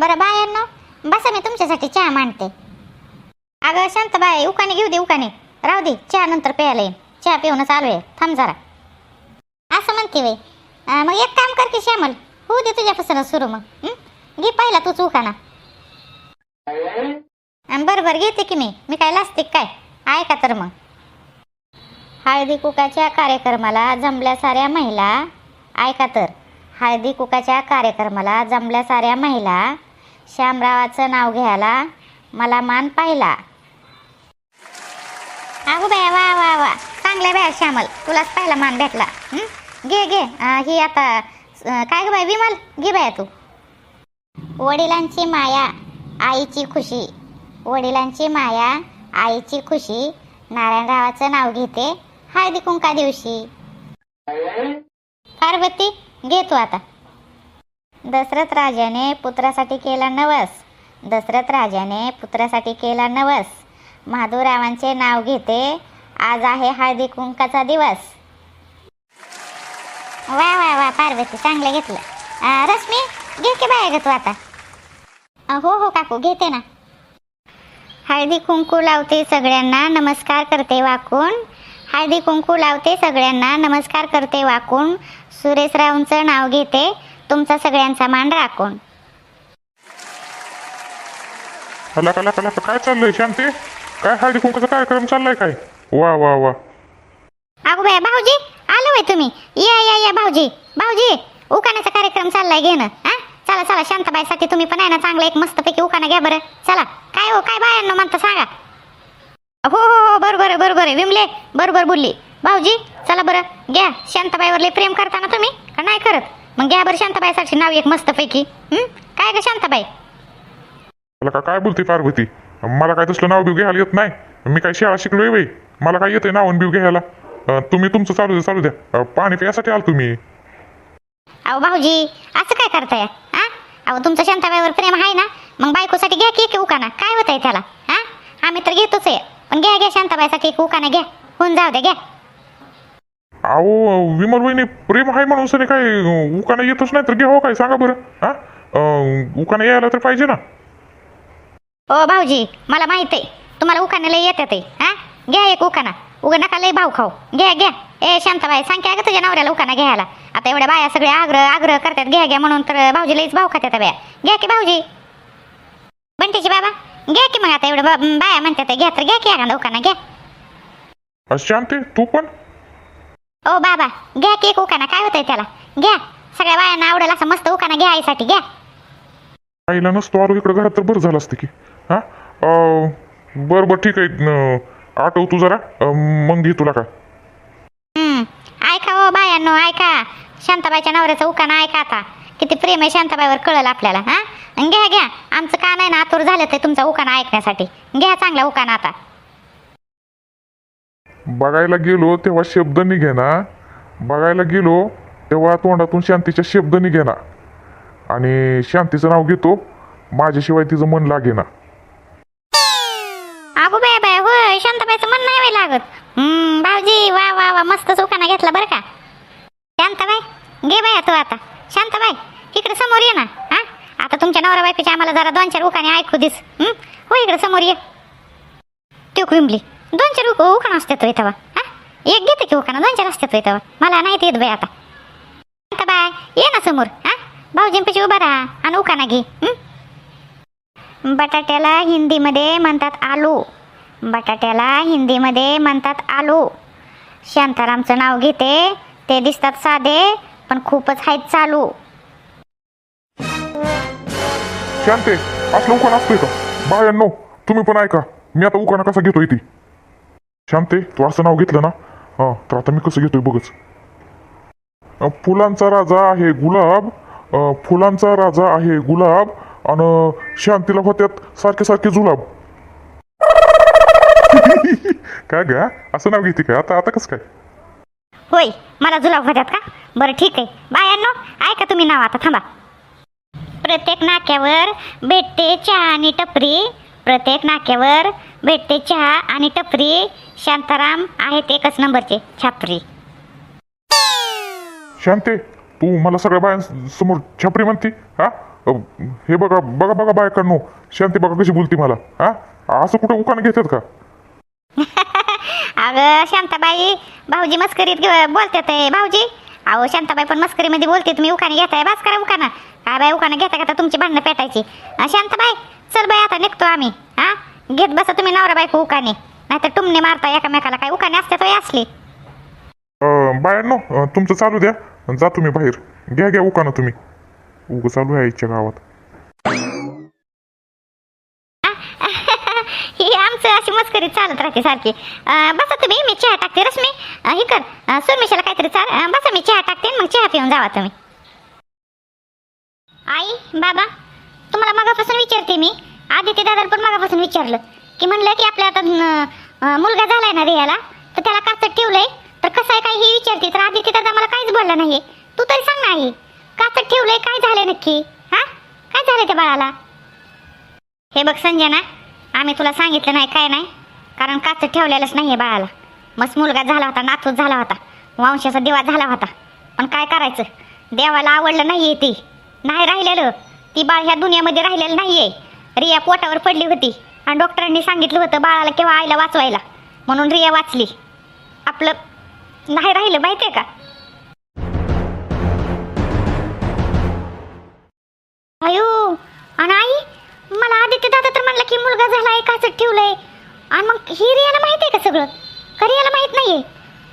बरं बायांना बसा मी तुमच्यासाठी चहा मांडते. अगं शांत बाय. उकाने घेऊ दे उकाने. राहू दे चहा नंतर प्यायला येईन. चहा पिऊनच आलो आहे थांब जरा. असं म्हणते वे मग एक काम कर की श्यामल होऊ दे तुझ्यापासून सुरू मग. घे पहिला तूच उखाना बरं बरं घेते की मी. मी काय लाजते काय? ऐका तर मग. हळदी कुकाच्या कार्यक्रमाला जमल्या साऱ्या महिला ऐका तर. हळदी कुकाच्या कार्यक्रमाला जमल्या साऱ्या महिला श्यामरावाचं नाव घ्यायला मला मान पाहिला. अहो बाया वा वा वा. चांगल्या बाया श्यामल. तुलाच पहिला मान भेटला. घे घे. ही आता काय ग बाय विमल? घे बाया तू. वडिलांची माया आईची खुशी. वडिलांची माया आईची खुशी. नारायणरावाचं नाव घेते हळदी कुंका दिवशी. पार्वती घेतो आता. दशरथ राजाने पुत्रासाठी केला नवस. दशरथ राजाने पुत्रासाठी केला नवस. महादूरावांचे नाव घेते आज आहे हळदी कुंकाचा दिवस. वा वा वा पार्वती चांगलं घेतलं. रश्मी घे की बाहेर घेतो तू आता. हो हो काकू घेते ना. हळदी कुंकू लावते सगळ्यांना. नमस्कार करते वाकून. हळदी कुंकू लावते सगळ्यांना. नमस्कार करते वाकून. सुरेशरावांचं नाव घेते. तुमचा सगळ्यांचा मान राखून. हला कला कला काय चाललंय शांती? काय हळदी कुंकाचा कार्यक्रम चाललाय काय? वा वा वा. अगो बाय भाऊजी आलो बाई तुम्ही. या या या भाऊजी. भाऊजी उकाण्याचा कार्यक्रम चाललाय घे ना. हा? चला चला शांताबाईसाठी तुम्ही पण आहे ना चांगलं एक मस्तपैकी उकाणा घ्या बरं. चला. काय हो काय बायांनो म्हणता सांगा. हो हो हो बरोबर आहे, बरोबर आहे. विमले बरोबर बोलली. भाऊजी चला बरं. घ्या. शांताबाईवर लय प्रेम करता ना तुम्ही? का नाही करत? मग घ्या बरं शांताबाईसाठी नाव एक मस्तपैकी. हं? काय ग शांताबाई? मला का काय बोलते पार्वती? मला काय तसलं नाव बिव घ्यायला येत नाही? मी काय शाळा शिकलोय बाई मला काय येतंय नाव बिव घ्यायला? अं, तुम्ही तुमचं चालू द्या चालू द्या. अं, पाणी प्यासाठी आल तुम्ही. अहो भाऊजी असं काय करताय? हा अहो तुमचं शांताबाईवर प्रेम आहे ना? मग बायकोसाठी घ्या की एक उकाना. काय होत आहे त्याला? हा आम्ही तर घेतोच आहे. पण घ्या घ्या शांताबाईसाठी एक उकाना घ्या होऊन जाऊ द्या घ्या अहो विमल वहिनी प्रेम आहे म्हणून सनी काय उकाना येतच नाही तर घ्या हो काय सांगा बरं. हा? अं, उकाना यायला तर पाहिजे ना. ओ भाऊजी मला माहीत आहे. तुम्हाला उकाण्याला येतात आहे. हा? घ्या एक उकाना. उगा नका लय भाव खाऊ. घ्या घ्या. ए शांताबाई सांग की अगं तुझ्या नवऱ्याला उकाना घ्यायला. आता एवढ्या बाया सगळे आग्रह आग्रह करतात घ्या घ्या म्हणून तर भाऊजी लईच भाव खात्यात बाया. घ्या की भाऊजी. बंटीची बाबा. घ्या की मग आता एवढं बा- बाया म्हणतात घ्या तर घ्या की एखादा उकाना घ्या. अं, शांती तू पण? ओ बाबा घ्या की एक उकाना काय होतंय त्याला? घ्या. सगळ्या बायांना आवडेल असं मस्त उकाना घ्या आईसाठी घ्या. आईला नसतो आलो इकडे घरात तर बरं झालं असतं की. हा? अं, बरं बरं ठीक आहे. अं, आठव तू जरा. अं, मग घे तुला का? हम्म. ऐका हो बायांनो ऐका. शांताबाईच्या नवऱ्याचा उकाना ऐका आता. किती प्रेम आहे शांताबाईवर कळलं आपल्याला हा? घ्या घ्या. आमचं का नाही ना आतुर झालं ते तुमचा उकाना ऐकण्यासाठी. घ्या चांगला उकाना आता. बघायला गेलो तेव्हा शब्द निघेना बघायला गेलो तेव्हा तोंडातून शांतीचे शब्द निघेना आणि शांतीचं नाव घेतो माझ्याशिवाय तिचं मन लागेना अगो बाय बाय होय शांताबाईचं मन नाही लागत. हम्म भाऊजी वा वा वा मस्तच उकाना घेतला बरं का. शांताबाई घे बाया तू आता. शांताबाई इकडे समोर ये ना. हा? आता तुमच्या नवरा बायकोच्या आम्हाला जरा दोन चार उखाणे ऐकू दिस. हो? इकडे समोर ये. ते कुंबली. दोन चार उक उखाण असतात तो इथं हा? एक घेते की उकाणं दोन चार असतात तो इथं मला नाही येत बाई आता. शांताबाई ये ना समोर. हा? भाऊजींपाशी उभा राहा आणि उखाणा घे. बटाट्याला हिंदीमध्ये म्हणतात आलू. बटाट्याला हिंदीमध्ये म्हणतात आलू. शांतारामचं नाव घेते. ते दिसतात साधे. पण खूपच आहेत चालू. शांते असलं उखाण असतोय का? बायांनो तुम्ही पण ऐका. मी आता उखाणा कसा घेतोय ती शांते तू असं नाव घेतलं ना? हा तर आता मी कसं घेतोय बघच. अं, फुलांचा राजा आहे गुलाब. अं, फुलांचा राजा आहे गुलाब. आणि शांतीला होत्यात सारखे सारखे जुलाब. काय ग असं नाव घेते काय? आता आता कसं काय? होय मला जुलाब होत्यात का? बरं ठीक आहे. बायांनो ऐका तुम्ही नाव आता थांबा. प्रत्येक नाक्यावर भेटते चहा आणि टपरी. प्रत्येक नाक्यावर भेटते चहा आणि टपरी. शांताराम आहेत एकच नंबरचे छापरी. शांते तू मला सगळ्या बायांसमोर छपरी म्हणती हा? अ, हे बघा बघा बघा बायकांनो. शांती बघा कशी बोलती मला हा? असं कुठं उकान घेतात का? अगं शांताबाई भाऊजी मस्करीत बोलतात आहे भाऊजी. अहो शांताबाई पण मस्करीमध्ये बोलते तुम्ही उखाणे घेताय बास करा उखाना काय बाई उखाना घेता घेता तुमची भांडणं पेटायची. शांताबाई चल बाई आता निघतो आम्ही. हा? घेत बसा तुम्ही नवरा बायको उखाणे. नाहीतर तुमने मारता एकामेकाला. काय उखाणे असते तो असली? अं, तुमचं चालू द्या. जा तुम्ही बाहेर. घ्या घ्या उकानं तुम्ही. उग चालू आहे आईच्या गावात ही आमचं अशी चालत राहते सारखी. बसा तुम्ही मी चहा टाकते रश्मी. हे कर. अं, सुरमिशाला काहीतरी चाल बसा मी चहा टाकते मग चहा पिऊन जावा तुम्ही. आई बाबा तुम्हाला मगापासून विचारते मी. आदित्य दादाला पण मगापासून विचारलं. की म्हणलं की आपल्या आता मुलगा झालाय ना रियाला तर त्याला काचत ठेवलंय? तर कसं आहे काय हे विचारते? तर आदित्य दादा मला काहीच बोलला नाहीये. तू तरी सांग ना आई. काचत ठेवलंय? काय झालंय नक्की? हा? काय झालंय त्या बाळाला? हे बघ संजना आम्ही तुला सांगितलं नाही काय नाही. कारण काच ठेवलेलंच नाही आहे बाळाला. मस्त मुलगा झाला होता नातूच झाला होता वंशाचा दिवा झाला होता. पण काय करायचं? देवाला आवडलं नाही आहे ती. नाही राहिलेलं. ती बाळ ह्या दुनियामध्ये राहिलेलं नाही आहे रिया पोटावर पडली होती. आणि डॉक्टरांनी सांगितलं होतं बाळाला केव्हा आईला वाचवायला. म्हणून रिया वाचली. आपलं नाही राहिलं माहिती आहे का? अयो आणि आई मला आदित्य दादा तर म्हणलं की मुलगा झाला आहे काचत ठेवलंय? आणि मग ही रियाला माहिती आहे का सगळं? का रियाला माहीत नाहीये?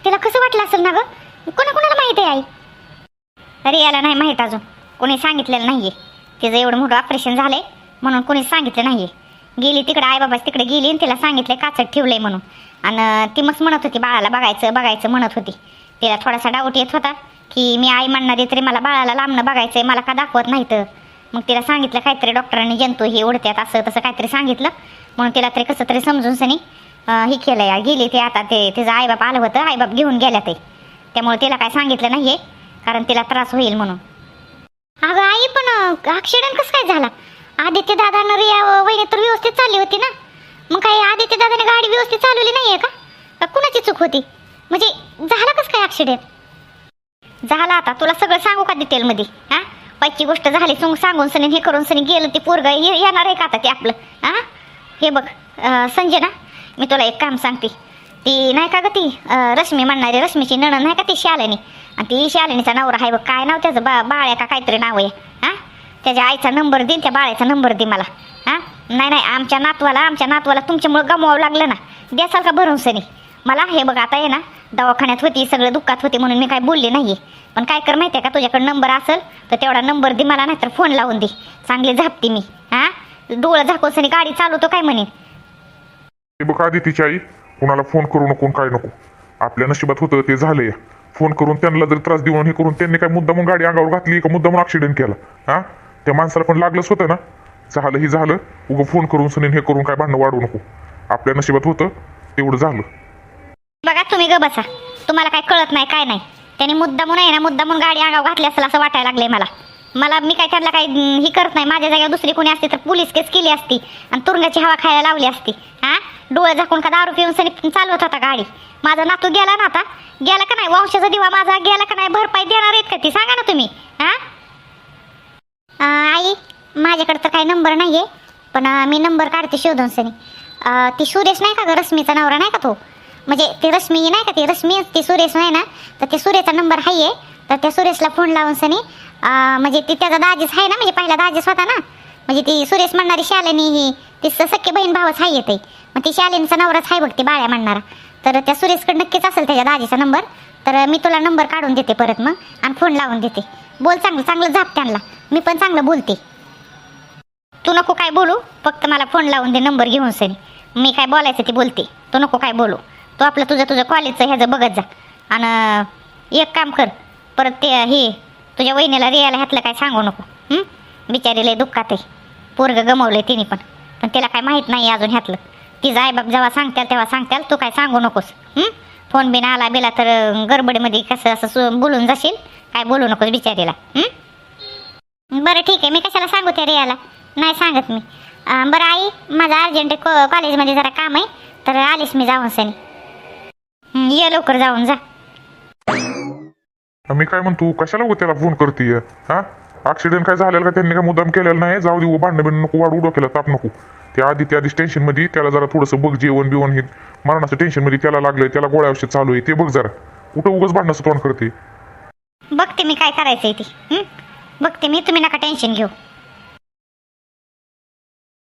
तिला कसं वाटलं असेल ना गं? कोणाकोणाला माहीत आहे आई? रियाला नाही माहीत अजून. कोणी सांगितलेलं नाहीये. तिचं एवढं मोठं ऑपरेशन झालंय म्हणून कोणी सांगितलं नाहीये. गेली तिकडे आईबाबा तिकडे गेली आणि तिला सांगितलंय काचत ठेवलंय म्हणून. आणि ती मस्त म्हणत होती बाळाला बघायचं बघायचं म्हणत होती. तिला थोडासा डाऊट येत होता की मी आई म्हणणारी तरी मला बाळाला लांबणं आहे मला का दाखवत नाही तर मग तिला सांगितलं काहीतरी डॉक्टरांनी जंतू हे उडतात असं तसं काहीतरी सांगितलं. म्हणून तिला तरी कसं तरी समजून सनी हे केलं या गेली ते आता ते तिचं आईबाप आलं होतं आईबाप घेऊन गेल्या ते. त्यामुळे तिला काय सांगितलं नाहीये कारण तिला त्रास होईल म्हणून. अगं आई पण ॲक्सिडेंट कसं काय झाला? आदित्य दादानं रिया वहिनी तर व्यवस्थित चालली होती ना? मग काही आदित्य दादाने गाडी व्यवस्थित चालवली नाही आहे का कुणाची चूक होती? म्हणजे झाला कसं काय ॲक्सिडेंट झाला आता तुला सगळं सांगू का डिटेलमध्ये हा? पाचची गोष्ट झाली सांगून सनी हे करून सनी गेलं ते पोरग येणार आहे का आता ते आपलं? हां? हे बघ संजय ना मी तुला एक काम सांगते. ती नाही का ग ती रश्मी म्हणणारी रश्मीची नणन नाही का ती शालिनी? आणि ती शालिनीचा नवरा आहे बघ काय नाव त्याचं? बा बाळ्या का काहीतरी नाव आहे. हां? त्याच्या आईचा नंबर दे त्या बाळ्याचा नंबर दे मला. हां? नाही नाही आमच्या नातवाला आमच्या नातवाला तुमच्यामुळं गमवावं लागलं ना. द्यासाल का भरून सनी. मला हे बघ आता आहे ना दवाखान्यात होती सगळं दुःखात होते म्हणून मी काय बोलले नाही पण काय कर माहिती आहे का तुझ्याकडे नंबर असेल तर तेवढा नंबर दे मला नाहीतर फोन लावून दे. चांगली झापते मी. हां? डोळं झाकून गाडी चालवतो काय म्हणे? ते बघ आधी तिची आई कुणाला फोन करू नको आणि काय नको. आपल्या नशिबात होतं ते झालंय. फोन करून त्यांना जर त्रास देऊन हे करून त्यांनी काय मुद्दा मग गाडी अंगावर घातली का? मुद्दा म्हणून ऍक्सिडेंट केला. हा? त्या माणसाला पण लागलंच होतं ना? झालं ही झालं. उगं फोन करून सनीन हे करून काय भांडणं वाढवू नको. आपल्या नशिबात होतं तेवढं झालं. बघा तुम्ही ग बसा. तुम्हाला काय कळत नाही काय नाही. त्यांनी मुद्दा म्हणून आहे ना मुद्दा म्हणून गाडी अंगावर घातली असेल असं वाटायला लागलंय मला. मला मी काय त्यांना काही हे ही करत नाही. माझ्या जागेवर दुसरी कोणी असती तर पोलीस केस केली असती. आणि तुरुंगाची हवा खायला लावली असती. हा? डोळे झाकून का दारू पिऊन सनी चालवत होता गाडी. माझा नातू गेला ना आता. गेला का नाही? वंशाचा दिवा माझा गेला का नाही? भरपाई देणार आहेत का ती? सांगा ना तुम्ही. हां? आई माझ्याकडे तर काही नंबर नाही आहे पण मी नंबर काढते शोधून सनी. ती सुरेश नाही का ग? रश्मीचा नवरा नाही का तो? म्हणजे ती रश्मी नाही का ती? रश्मी ती सुरेश नाही ना? तर ते सुरेचा नंबर आहे तर त्या सुरेशला फोन लावून सनी म्हणजे ती त्याचा दाजीच आहे ना म्हणजे पहिला दाजीच होता ना. म्हणजे ती सुरेश म्हणणारी शालिनी ही ती स- सख्खी बहीण भावच आहे ते. मग ती शालिनीचा नवराच आहे बघ ती बाळ्या म्हणणारा. तर त्या सुरेशकडे नक्कीच असेल त्याच्या दाजीचा नंबर. तर मी तुला नंबर काढून देते परत मग आणि फोन लावून देते. बोल चांगलं चांगलं झाप त्यांना. मी पण चांगलं बोलते. तू नको काय बोलू फक्त मला फोन लावून दे नंबर घेऊन सनी. मी काय बोलायचं ते बोलते. तू नको काय बोलू. तू आपलं तुझं तुझं कॉलेजचं ह्याचं बघत जा. आणि एक काम कर. परत ते हे तुझ्या वहिनीला रियाला ह्यातलं काय सांगू नको बिचारीला बिचारी दुःखात आहे. पोरग आहे तिने पण. पण तिला काय माहीत नाही अजून ह्यातलं. तिचं आईबाप जेव्हा सांगत्याल तेव्हा सांगत्याल तू काय सांगू नकोस फोन बिन आला बिला तर गडबडीमध्ये कसं असं सु- बोलून जाशील? काय बोलू नकोस बिचारीला बरं ठीक आहे मी कशाला सांगू त्या रियाला? नाही सांगत मी. बरं आई माझं अर्जंट कॉलेजमध्ये जरा काम आहे तर आलीस मी जाऊन सनी. ये लवकर जाऊन जा. मी काय म्हणतो कशाला उगा त्याला फोन करतीय? हा? ऍक्सिडेंट काय झालेला का त्यांनी काय मुद्दाम केलेला नाही? जाऊ दे भांडण बिंड नको वाढू डोक्याला ताप नको. त्या आधी त्या आधीच टेन्शनमध्ये त्याला जरा थोडंसं बघ जेवण बिवण हे मरणाचं टेन्शनमध्ये त्याला लागलंय त्याला गोळ्या औषध चालू आहे ते बघ जरा. कुठं उगाच भांडणाचं तोंड करते बघते मी काय करायचंय ते हं? बघते मी तुम्ही नका टेन्शन घेऊ.